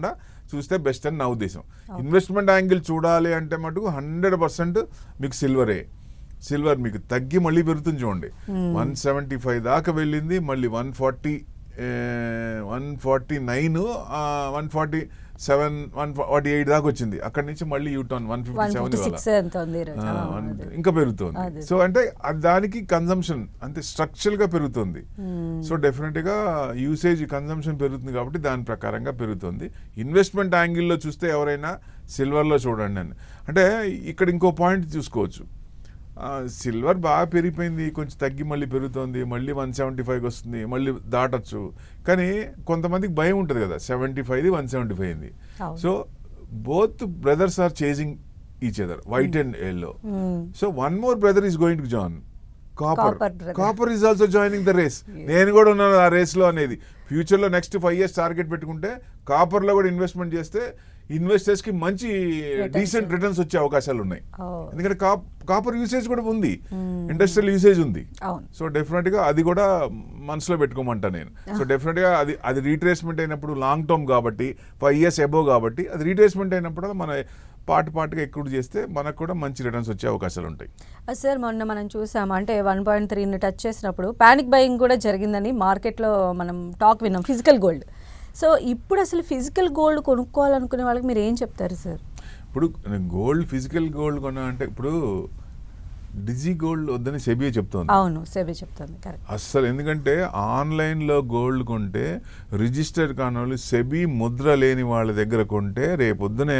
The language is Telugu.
కాకుండా చూస్తే బెస్ట్ అని నా ఉద్దేశం. ఇన్వెస్ట్మెంట్ యాంగిల్ చూడాలి అంటే మటుకు హండ్రెడ్ పర్సెంట్ మీకు సిల్వరే సిల్వర్ మీకు తగ్గి మళ్ళీ పెరుగుతుంది చూడండి. వన్ సెవెంటీ ఫైవ్ దాకా వెళ్ళింది మళ్ళీ one forty one forty nine one forty seven one forty eight దాకా వచ్చింది. అక్కడి నుంచి మళ్ళీ U turn one fifty one seven. ఇంకా పెరుగుతుంది. సో అంటే దానికి కన్సంప్షన్ అంటే స్ట్రక్చరల్గా పెరుగుతుంది. సో డెఫినెట్గా యూసేజ్ కన్సంప్షన్ పెరుగుతుంది కాబట్టి దాని ప్రకారంగా పెరుగుతుంది. ఇన్వెస్ట్మెంట్ యాంగిల్లో చూస్తే ఎవరైనా సిల్వర్లో చూడండి అని. అంటే ఇక్కడ ఇంకో పాయింట్ చూసుకోవచ్చు సిల్వర్ బాగా పెరిగిపోయింది కొంచెం తగ్గి మళ్ళీ పెరుగుతుంది మళ్ళీ వన్ సెవెంటీ ఫైవ్కి వస్తుంది మళ్ళీ దాటచ్చు. కానీ కొంతమందికి భయం ఉంటుంది కదా సెవెంటీ ఫైవ్ది వన్ సెవెంటీ ఫైవ్ అయింది. అవును. So both brothers are chasing each other white and yellow. Hmm. So one more brother is going to join. Copper. Copper is also joining the race. నేను కూడా ఉన్నాను ఆ రేస్లో అనేది. ఫ్యూచర్లో నెక్స్ట్ ఫైవ్ ఇయర్స్ టార్గెట్ పెట్టుకుంటే కాపర్లో కూడా ఇన్వెస్ట్మెంట్ చేస్తే ఇన్వెస్టర్స్కి మంచి. డీసెంట్ రిటర్న్స్ వచ్చే అవకాశాలు ఉన్నాయి. ఎందుకంటే కాపర్ యూసేజ్ కూడా ఉంది. ఇండస్ట్రియల్ యూసేజ్ ఉంది. సో డెఫినెట్గా అది కూడా మనసులో పెట్టుకోమంటా నేను. సో డెఫినెట్గా అది అది రీట్రేస్మెంట్ అయినప్పుడు లాంగ్ టర్మ్ కాబట్టి ఫైవ్ ఇయర్స్ అబోవ్ కాబట్టి అది రీట్రేస్మెంట్ అయినప్పుడు మన పార్ట్ పార్ట్గా ఎక్కువ చేస్తే మనకు కూడా మంచి రిటర్న్స్ వచ్చే అవకాశాలు ఉంటాయి. సార్ మొన్న మనం చూసాం అంటే వన్ పాయింట్ త్రీని టచ్ చేసినప్పుడు పానిక్ బయింగ్ కూడా జరిగిందని మార్కెట్లో మనం టాక్ విన్నాం ఫిజికల్ గోల్డ్ సో ఇప్పుడు అసలు ఫిజికల్ గోల్డ్ కొనుక్కోవాలనుకునే వాళ్ళకి మీరు ఏం చెప్తారు సార్ ఇప్పుడు గోల్డ్ ఫిజికల్ గోల్డ్ కొన్నా అంటే ఇప్పుడు డిజీ గోల్డ్ వద్దని సెబియే చెప్తోంది. అవును సెబీ చెప్తుంది కరెక్ట్ అస్సలు ఎందుకంటే ఆన్లైన్లో గోల్డ్ కొంటే రిజిస్టర్ కాని వాళ్ళు సెబీ ముద్ర లేని వాళ్ళ దగ్గర కొంటే రేపొద్దున